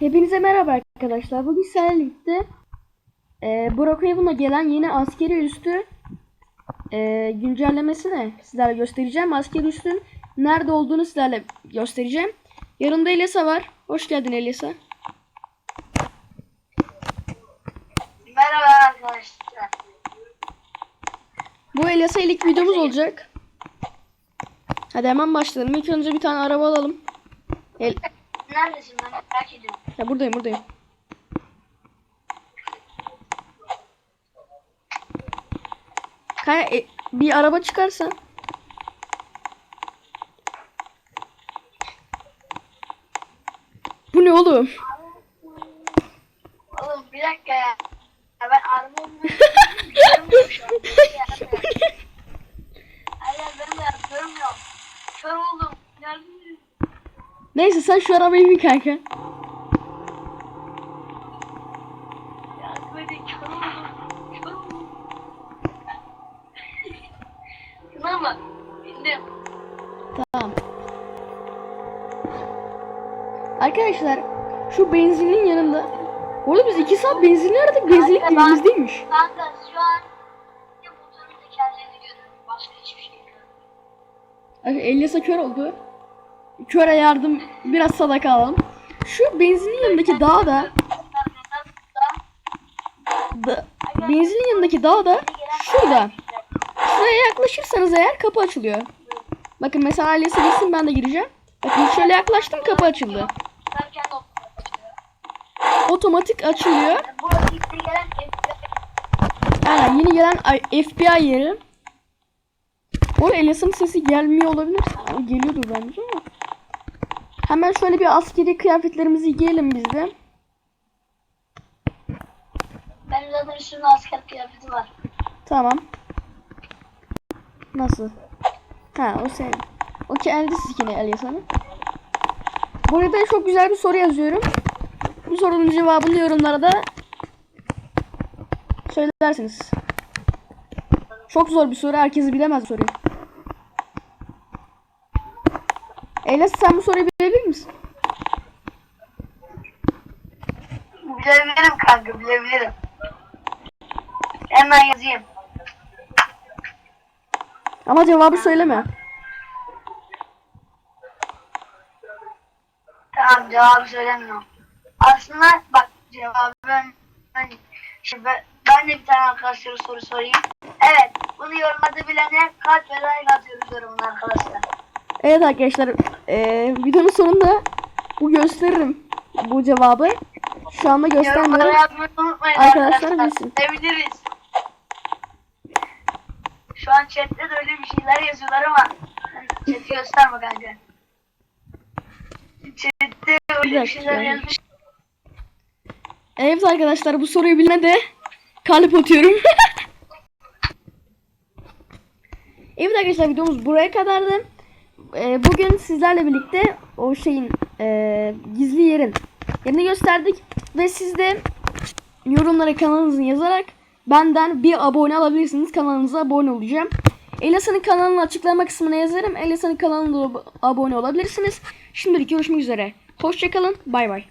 Hepinize merhaba arkadaşlar. Bugün sizlerle birlikte e, Oyun'a gelen yeni askeri üstü e, güncellemesini sizlerle göstereceğim. Askeri üstün nerede olduğunu sizlerle göstereceğim. Yanımda Elisa var. Hoş geldin Elisa. Merhaba arkadaşlar. Bu Elisa ilk videomuz olacak. Hadi hemen başlayalım. İlk önce bir tane araba alalım. El Neredesin ben merak ediyorum. ya buradayım buradayım. Kaya e, bir araba çıkarsa. Bu ne oğlum? Oğlum bir dakika ya. ya ben arabamı görmüyorum şu an. Hayır ben de görmüyorum. Kör oldum. Yardım edin. Neyse sen şu arabayı bir kanka. Bak. Bindim. Tamam. Arkadaşlar şu benzinin yanında. Orada biz iki saat benzinli aradık. Benzinlik Kanka, dibimizdeymiş. Kanka şu an motorun tekerlerini görüyorum. Başka hiçbir şey görmüyorum. Elyas'a kör oldu. Köre yardım biraz sadaka alalım. Şu benzinin yanındaki dağ da, benzinin yanındaki dağ da şurada. Şuraya yaklaşırsanız eğer kapı açılıyor. Bakın mesela Elyas'a gitsin ben de gireceğim. Bakın şöyle yaklaştım kapı açıldı. Otomatik açılıyor. Aynen yeni gelen FBI yeri. Bu Elias'ın sesi gelmiyor olabilir. Geliyordur bence ama. Hemen şöyle bir askeri kıyafetlerimizi giyelim biz de. Benim zaten üstümde asker kıyafeti var. Tamam. Nasıl? Ha o senin. O kendi sikini Elias'ın. Burada çok güzel bir soru yazıyorum. Bu sorunun cevabını yorumlara da söylersiniz. Çok zor bir soru. Herkes bilemez soruyu. Elias sen bu soruyu bilebilir misin? Bilebilirim kanka bilebilirim. Hemen yazayım. Ama cevabı söyleme. Tamam cevabı söylemiyorum. Aslında bak cevabı ben, ben, şimdi ben, ben de bir tane arkadaşlara soru sorayım. Evet bunu yorumladı bilene kalp ve like atıyoruz yorumuna arkadaşlar. Evet arkadaşlar, eee, videonun sonunda bu gösteririm bu cevabı. Şu anda göstermiyorum. Arkadaşlar bilsin. Seviniriz. Şu an chatte de öyle bir şeyler yazıyorlar ama chat'i gösterme kanka. Chatte öyle bir şeyler yazmış. Evet arkadaşlar bu soruyu bilene de kalp atıyorum. evet arkadaşlar videomuz buraya kadardı. Eee, bugün sizlerle birlikte o şeyin eee, gizli yerin yerini gösterdik ve siz de yorumlara kanalınızı yazarak benden bir abone alabilirsiniz. Kanalınıza abone olacağım. Elisa'nın kanalını açıklama kısmına yazarım. Elisa'nın kanalına da ab- abone olabilirsiniz. Şimdilik görüşmek üzere. Hoşçakalın. Bay bay.